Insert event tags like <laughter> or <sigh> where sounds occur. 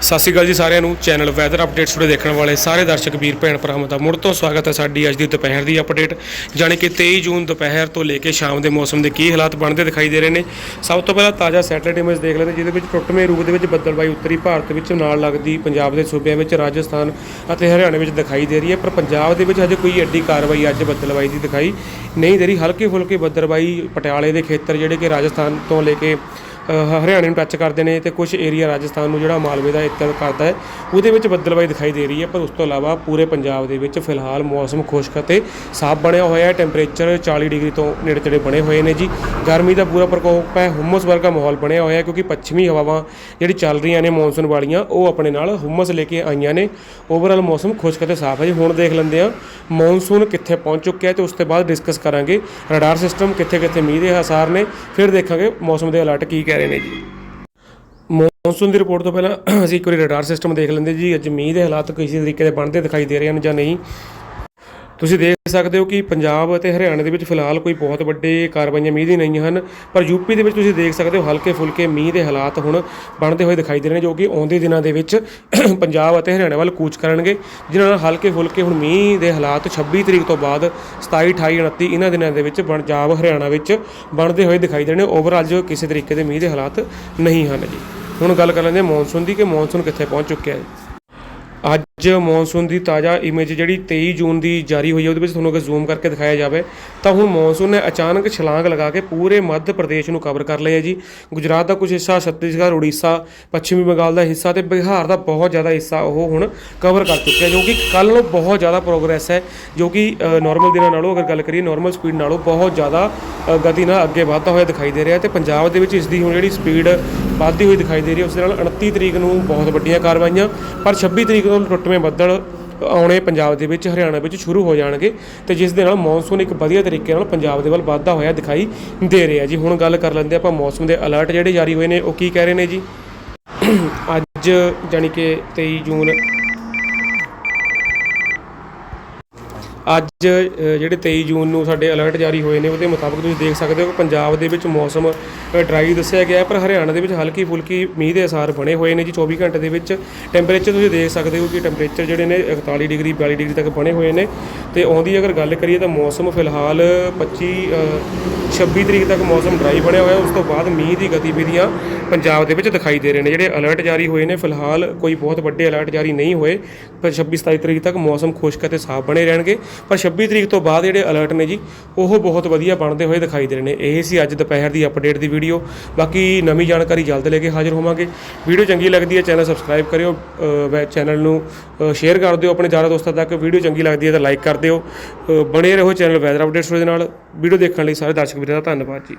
ਸਤਿ ਸ਼੍ਰੀ ਅਕਾਲ ਜੀ ਸਾਰਿਆਂ ਨੂੰ। ਚੈਨਲ ਵੈਦਰ ਅਪਡੇਟਸ ਟੁਡੇ ਦੇਖਣ ਵਾਲੇ ਸਾਰੇ ਦਰਸ਼ਕ, ਵੀਰ, ਭੈਣ, ਭਰਾਵਾਂ ਦਾ ਮੁੜ ਤੋਂ ਸਵਾਗਤ ਹੈ ਸਾਡੀ ਅੱਜ ਦੀ ਦੁਪਹਿਰ ਦੀ ਅਪਡੇਟ ਜਾਣੀ ਕਿ 23 ਜੂਨ ਦੁਪਹਿਰ ਤੋਂ ਲੈ ਕੇ ਸ਼ਾਮ ਦੇ ਮੌਸਮ ਦੇ ਕੀ ਹਾਲਾਤ ਬਣਦੇ ਦਿਖਾਈ ਦੇ ਰਹੇ ਨੇ। ਸਭ ਤੋਂ ਪਹਿਲਾਂ ਤਾਜ਼ਾ ਸੈਟਰਡੇ ਇਮੇਜ ਦੇਖ ਲੈਂਦੇ ਜਿਹਦੇ ਵਿੱਚ ਟੁੱਟਵੇਂ ਰੂਪ ਦੇ ਵਿੱਚ ਬੱਦਲਬਾਈ ਉੱਤਰੀ ਭਾਰਤ ਵਿੱਚ ਨਾਲ ਲੱਗਦੀ ਪੰਜਾਬ ਦੇ ਸੂਬਿਆਂ ਵਿੱਚ, ਰਾਜਸਥਾਨ ਅਤੇ ਹਰਿਆਣਾ ਵਿੱਚ ਦਿਖਾਈ ਦੇ ਰਹੀ ਹੈ। ਪਰ ਪੰਜਾਬ ਦੇ ਵਿੱਚ ਹਜੇ ਕੋਈ ਐਡੀ ਕਾਰਵਾਈ ਅੱਜ ਬੱਦਲਬਾਈ ਦੀ ਦਿਖਾਈ ਨਹੀਂ ਦੇ ਰਹੀ। ਹਲਕੀ ਫੁਲਕੀ ਬੱਦਲਬਾਈ ਪਟਿਆਲੇ ਦੇ ਖੇਤਰ, ਜਿਹੜੇ ਕਿ ਰਾਜਸਥਾਨ ਤੋਂ ਲੈ ਕੇ ਹਰਿਆਣੇ ਨੂੰ ਟੱਚ ਕਰਦੇ ਨੇ ਤੇ ਕੁਝ ਏਰੀਆ ਰਾਜਸਥਾਨ ਨੂੰ ਜਿਹੜਾ ਮਾਲਵੇ ਦਾ ਇੱਤਰ ਕਰਦਾ ਹੈ, ਉਹਦੇ ਵਿੱਚ ਬੱਦਲਬਾਈ ਦਿਖਾਈ ਦੇ ਰਹੀ ਹੈ, ਪਰ ਉਸ ਤੋਂ ਇਲਾਵਾ ਪੂਰੇ ਪੰਜਾਬ ਦੇ ਵਿੱਚ ਫਿਲਹਾਲ ਮੌਸਮ ਖੁਸ਼ਕ ਅਤੇ ਸਾਫ਼ ਬਣਿਆ ਹੋਇਆ ਹੈ। ਟੈਂਪਰੇਚਰ 40 ਡਿਗਰੀ ਤੋਂ ਨੇੜੇ ਤੇੜੇ ਬਣੇ ਹੋਏ ਨੇ ਜੀ। ਗਰਮੀ ਦਾ ਪੂਰਾ ਪ੍ਰਕੋਪ ਹੈ, ਹੁਮਸ ਵਰਗਾ ਮਾਹੌਲ ਬਣਿਆ ਹੋਇਆ ਹੈ, ਕਿਉਂਕਿ ਪੱਛਮੀ ਹਵਾਵਾਂ ਜਿਹੜੀ ਚੱਲ ਰਹੀਆਂ ਨੇ ਮੌਨਸੂਨ ਵਾਲੀਆਂ, ਉਹ ਆਪਣੇ ਨਾਲ ਹੁਮਸ ਲੈ ਕੇ ਆਈਆਂ ਨੇ। ਓਵਰਆਲ ਮੌਸਮ ਖੁਸ਼ਕ ਅਤੇ ਸਾਫ਼ ਹੈ ਜੀ। ਹੁਣ ਦੇਖ ਲੈਂਦੇ ਆ ਮੌਨਸੂਨ ਕਿੱਥੇ ਪਹੁੰਚ ਚੁੱਕਿਆ ਹੈ ਤੇ ਉਸ ਤੋਂ ਬਾਅਦ ਡਿਸਕਸ ਕਰਾਂਗੇ। ਰਡਾਰ ਸਿਸਟਮ ਕਿੱਥੇ ਕਿੱਥੇ ਮੀਂਹ ਦੇ ਹਸਾਰ ਨੇ, ਫਿਰ ਦੇਖਾਂਗੇ ਮੌਸਮ ਦੇ ਅਲਰਟ ਕੀ ਕਹਿ ਰਹੇ ਨੇ ਜੀ। ਮੌਨਸੂਨ ਦੀ ਰਿਪੋਰਟ ਤੋਂ ਪਹਿਲਾਂ ਅਸੀਂ ਇੱਕ ਵਾਰੀ ਰਡਾਰ ਸਿਸਟਮ ਦੇਖ ਲੈਂਦੇ ਜੀ। ਅੱਜ ਮੀਂਹ ਦੇ ਹਾਲਾਤ ਕਿਸੇ ਤਰੀਕੇ ਦੇ ਬਣਦੇ ਦਿਖਾਈ ਦੇ ਰਹੇ ਹਨ ਜਾਂ ਨਹੀਂ। ਤੁਸੀਂ ਦੇਖ ਸਕਦੇ ਹੋ ਕਿ ਪੰਜਾਬ ਅਤੇ ਹਰਿਆਣਾ ਦੇ ਵਿੱਚ ਫਿਲਹਾਲ ਕੋਈ ਬਹੁਤ ਵੱਡੇ ਕਾਰਵਾਈਆਂ ਮੀਂਹ ਦੀ ਨਹੀਂ ਹਨ, ਪਰ ਯੂਪੀ ਦੇ ਵਿੱਚ ਤੁਸੀਂ ਦੇਖ ਸਕਦੇ ਹੋ ਹਲਕੇ ਫੁਲਕੇ ਮੀਂਹ ਦੇ ਹਾਲਾਤ ਹੁਣ ਬਣਦੇ ਹੋਏ ਦਿਖਾਈ ਦੇ ਰਹੇ ਨੇ, ਜੋ ਕਿ ਆਉਂਦੇ ਦਿਨਾਂ ਦੇ ਵਿੱਚ <clears throat> ਪੰਜਾਬ ਅਤੇ ਹਰਿਆਣਾ ਵੱਲ ਕੂਚ ਕਰਨਗੇ, ਜਿਨ੍ਹਾਂ ਨਾਲ ਹਲਕੇ ਫੁਲਕੇ ਹੁਣ ਮੀਂਹ ਦੇ ਹਾਲਾਤ 26 ਤਰੀਕ ਤੋਂ ਬਾਅਦ 27 28 29 ਇਹਨਾਂ ਦਿਨਾਂ ਦੇ ਵਿੱਚ ਪੰਜਾਬ, ਹਰਿਆਣਾ ਵਿੱਚ ਬਣਦੇ ਹੋਏ ਦਿਖਾਈ ਦੇ ਰਹੇ ਨੇ। ਓਵਰਆਲ ਜੋ ਕਿਸੇ ਤਰੀਕੇ ਦੇ ਮੀਂਹ ਦੇ ਹਾਲਾਤ ਨਹੀਂ ਹਨ ਜੀ। ਹੁਣ ਗੱਲ ਕਰ ਲੈਂਦੇ ਹਾਂ ਮੌਨਸੂਨ ਦੀ, ਕਿ ਮੌਨਸੂਨ ਕਿੱਥੇ ਪਹੁੰਚ ਚੁੱਕਿਆ ਹੈ? ਅੱਜ ਮੌਨਸੂਨ ਦੀ ਤਾਜ਼ਾ ਇਮੇਜ ਜਿਹੜੀ 23 ਜੂਨ ਦੀ ਜਾਰੀ ਹੋਈ ਹੈ, ਉਹਦੇ ਵਿੱਚ ਤੁਹਾਨੂੰ ਅਗਰ ਜ਼ੂਮ ਕਰਕੇ ਦਿਖਾਇਆ ਜਾਵੇ, ਤਾਂ ਹੁਣ ਮੌਨਸੂਨ ਨੇ ਅਚਾਨਕ ਛਲਾਂਗ ਲਗਾ ਕੇ ਪੂਰੇ ਮੱਧ ਪ੍ਰਦੇਸ਼ ਨੂੰ ਕਵਰ ਕਰ ਲਿਆ ਜੀ। ਗੁਜਰਾਤ ਦਾ ਕੁਝ ਹਿੱਸਾ, ਛੱਤੀਸਗੜ੍ਹ, ਉੜੀਸਾ, ਪੱਛਮੀ ਬੰਗਾਲ ਦਾ ਹਿੱਸਾ ਤੇ ਬਿਹਾਰ ਦਾ ਬਹੁਤ ਜ਼ਿਆਦਾ ਹਿੱਸਾ ਉਹ ਹੁਣ ਕਵਰ ਕਰ ਚੁੱਕਿਆ, ਜੋ ਕਿ ਕੱਲ ਨੂੰ ਬਹੁਤ ਜ਼ਿਆਦਾ ਪ੍ਰੋਗਰੈਸ ਹੈ, ਜੋ ਕਿ ਨਾਰਮਲ ਦਿਨਾਂ ਨਾਲੋਂ ਅਗਰ ਗੱਲ ਕਰੀਏ ਨਾਰਮਲ ਸਪੀਡ ਨਾਲੋਂ ਬਹੁਤ ਜ਼ਿਆਦਾ ਗਤੀ ਨਾਲ ਅੱਗੇ ਵਧਦਾ ਹੋਇਆ ਦਿਖਾਈ ਦੇ ਰਿਹਾ ਤੇ ਪੰਜਾਬ ਦੇ ਵਿੱਚ ਇਸ ਦੀ ਹੁਣ ਜਿਹੜੀ ਸਪੀਡ ਵੱਧਦੀ ਹੋਈ ਦਿਖਾਈ ਦੇ ਰਹੀ ਹੈ, ਉਸ ਦੇ ਨਾਲ 29 ਤਰੀਕ ਨੂੰ ਬਹੁਤ ਵੱਡੀਆਂ ਕਾਰਵਾਈਆਂ, ਪਰ 26 ਤਰੀਕ ਤੋਂ ਟੁੱਟਵੇਂ ਬੱਦਲ ਆਉਣੇ ਪੰਜਾਬ ਦੇ ਵਿੱਚ, ਹਰਿਆਣਾ ਵਿੱਚ ਸ਼ੁਰੂ ਹੋ ਜਾਣਗੇ ਤੇ ਜਿਸ ਦੇ ਨਾਲ ਮੌਨਸੂਨ ਇੱਕ ਵਧੀਆ ਤਰੀਕੇ ਨਾਲ ਪੰਜਾਬ ਦੇ ਵੱਲ ਵੱਧਦਾ ਹੋਇਆ ਦਿਖਾਈ ਦੇ ਰਿਹਾ ਜੀ। ਹੁਣ ਗੱਲ ਕਰ ਲੈਂਦੇ ਆਪਾਂ ਮੌਸਮ ਦੇ ਅਲਰਟ ਜਿਹੜੇ ਜਾਰੀ ਹੋਏ ਨੇ, ਉਹ ਕੀ ਕਹਿ ਰਹੇ ਨੇ ਜੀ? ਅੱਜ ਜਾਣੀ ਕਿ 23 ਜੂਨ ਅੱਜ ਜਿਹੜੇ 23 ਜੂਨ ਨੂੰ ਸਾਡੇ ਅਲਰਟ ਜਾਰੀ ਹੋਏ ਨੇ, ਉਹਦੇ ਮੁਤਾਬਕ ਤੁਸੀਂ ਦੇਖ ਸਕਦੇ ਹੋ ਕਿ ਪੰਜਾਬ ਦੇ ਵਿੱਚ ਮੌਸਮ ਡਰਾਈ ਦੱਸਿਆ ਗਿਆ ਹੈ, ਪਰ ਹਰਿਆਣਾ ਦੇ ਵਿੱਚ ਹਲਕੀ ਫੁਲਕੀ ਮੀਂਹ ਦੇ ਅਸਾਰ ਬਣੇ ਹੋਏ ਨੇ ਜੀ। 24 ਘੰਟੇ ਦੇ ਵਿੱਚ ਟੈਂਪਰੇਚਰ ਤੁਸੀਂ ਦੇਖ ਸਕਦੇ ਹੋ ਕਿ ਟੈਂਪਰੇਚਰ ਜਿਹੜੇ ਨੇ 41 ਡਿਗਰੀ 42 ਡਿਗਰੀ ਤੱਕ ਬਣੇ ਹੋਏ ਨੇ। ਤੇ ਆਉਂਦੀ ਅਗਰ ਗੱਲ ਕਰੀਏ ਤਾਂ ਮੌਸਮ ਫਿਲਹਾਲ 25 26 ਤਰੀਕ ਤੱਕ ਮੌਸਮ ਡਰਾਈ ਬਣਿਆ ਹੋਇਆ, ਉਸ ਤੋਂ ਬਾਅਦ ਮੀਂਹ ਦੀ ਗਤੀਵਿਧੀਆਂ ਪੰਜਾਬ ਦੇ ਵਿੱਚ ਦਿਖਾਈ ਦੇ ਰਹੇ ਨੇ। ਜਿਹੜੇ ਅਲਰਟ ਜਾਰੀ ਹੋਏ ਨੇ, ਫਿਲਹਾਲ ਕੋਈ ਬਹੁਤ ਵੱਡੇ ਅਲਰਟ ਜਾਰੀ ਨਹੀਂ ਹੋਏ, ਪਰ 26 27 ਤਰੀਕ ਤੱਕ ਮੌਸਮ ਖੁਸ਼ਕ ਅਤੇ ਸਾਫ਼ ਬਣੇ ਰਹਿਣਗੇ। ਪਰ 26 ਤਰੀਕ ਤੋਂ ਬਾਅਦ ਜਿਹੜੇ ਅਲਰਟ ਨੇ ਜੀ, ਉਹ ਬਹੁਤ ਵਧੀਆ ਬਣਦੇ ਹੋਏ ਦਿਖਾਈ ਦੇ ਰਹੇ ਨੇ। ਇਹ ਸੀ ਅੱਜ ਦੁਪਹਿਰ ਦੀ ਅਪਡੇਟ ਦੀ ਵੀਡੀਓ ਬਾਕੀ ਨਵੀਂ ਜਾਣਕਾਰੀ ਜਲਦ ਲੈ ਕੇ ਹਾਜ਼ਰ ਹੋਵਾਂਗੇ। ਵੀਡੀਓ ਚੰਗੀ ਲੱਗਦੀ ਹੈ ਚੈਨਲ ਸਬਸਕ੍ਰਾਈਬ ਕਰਿਓ ਵੈ ਚੈਨਲ ਨੂੰ ਸ਼ੇਅਰ ਕਰ ਦਿਓ ਆਪਣੇ ਯਾਰਾਂ ਦੋਸਤਾਂ ਤੱਕ। ਵੀਡੀਓ ਚੰਗੀ ਲੱਗਦੀ ਹੈ ਤਾਂ ਲਾਈਕ ਕਰ ਦਿਓ। ਬਣੇ ਰਹੋ ਚੈਨਲ ਵੈਦਰ ਅਪਡੇਟਸ ਦੇ ਨਾਲ। ਵੀਡੀਓ ਦੇਖਣ ਲਈ ਸਾਰੇ ਦਰਸ਼ਕ ਵੀਰਾਂ ਦਾ ਧੰਨਵਾਦ ਜੀ